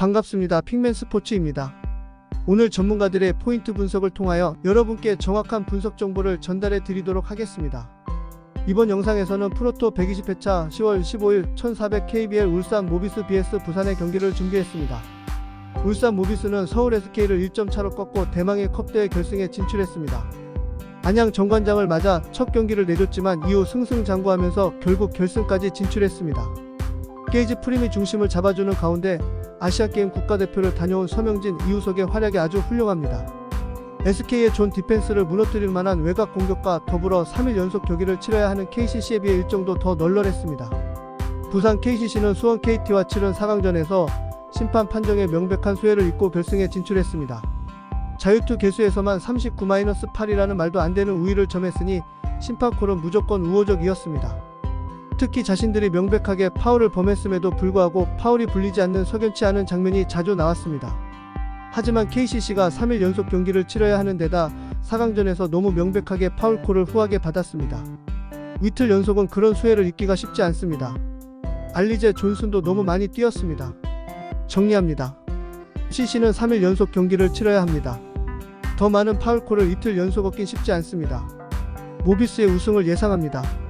반갑습니다. 핑맨 스포츠입니다. 오늘 전문가들의 포인트 분석을 통하여 여러분께 정확한 분석 정보를 전달해 드리도록 하겠습니다. 이번 영상에서는 프로토 120회차 10월 15일 1400KBL 울산 모비스 BS 부산의 경기를 준비했습니다. 울산 모비스는 서울 SK를 1점 차로 꺾고 대망의 컵대회 결승에 진출했습니다. 안양 정관장을 맞아 첫 경기를 내줬지만 이후 승승장구하면서 결국 결승까지 진출했습니다. 게이지 프림이 중심을 잡아주는 가운데 아시아게임 국가대표를 다녀온 서명진, 이우석의 활약이 아주 훌륭합니다. SK의 존 디펜스를 무너뜨릴 만한 외곽 공격과 더불어 3일 연속 경기를 치러야 하는 KCC에 비해 일정도 더 널널했습니다. 부산 KCC는 수원 KT와 치른 4강전에서 심판 판정에 명백한 수혜를 입고 결승에 진출했습니다. 자유투 개수에서만 39-8이라는 말도 안 되는 우위를 점했으니 심판콜은 무조건 우호적이었습니다. 특히 자신들이 명백하게 파울을 범했음에도 불구하고 파울이 불리지 않는 석연치 않은 장면이 자주 나왔습니다. 하지만 KCC가 3일 연속 경기를 치러야 하는 데다 4강전에서 너무 명백하게 파울콜을 후하게 받았습니다. 이틀 연속은 그런 수혜를 잊기가 쉽지 않습니다. 알리제 존슨도 너무 많이 뛰었습니다. 정리합니다. CC는 3일 연속 경기를 치러야 합니다. 더 많은 파울콜을 이틀 연속 얻긴 쉽지 않습니다. 모비스의 우승을 예상합니다.